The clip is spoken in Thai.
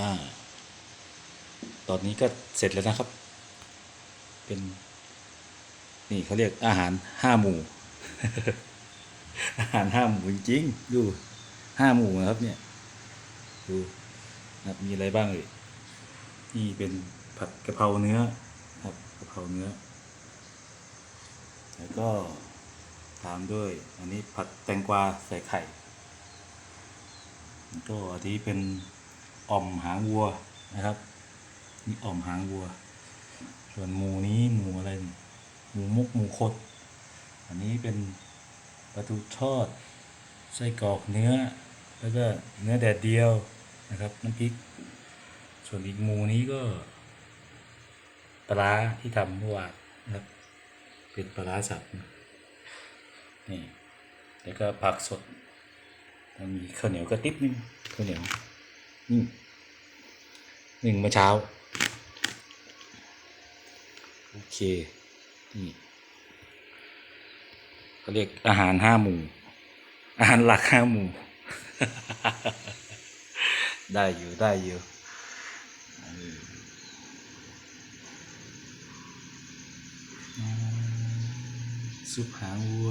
อ่า ตอนนี้ก็เสร็จแล้วนะครับ เป็น นี่เขาเรียกอาหารห้าหมู่ อาหารห้าหมู่จริงๆดูห้าหมู่นะครับ เนี่ย ดูนะมีอะไรบ้างเอ่ยนี่เป็นผัดกะเพราเนื้อครับกะเพราเนื้อ แล้วก็ตามด้วย อันนี้ผัดแตงกวาใส่ไข่แล้วก็อันนี้เป็น อ่อมหางวัวนะครับนี่อ่อมหางวัว ส่วนหมูนี้หมูอะไรหมูมุกหมูคด อันนี้เป็นปลาทูทอดไส้กรอกเนื้อ แล้วก็เนื้อแดดเดียวนะครับน้ำพริก ส่วนอีกหมูนี้ก็ปลาที่ทำเมื่อวานนะครับเป็นปลาสับนี่แล้วก็ผักสดแล้วมีข้าวเหนียวกระติบนึงข้าวเหนียวนี่ หนึ่งเมื่อเช้า โอเค นี่เขาเรียกอาหารห้าหมู่ อาหารหลักห้าหมู่ ได้อยู่ได้อยู่อืมซุปหางวัว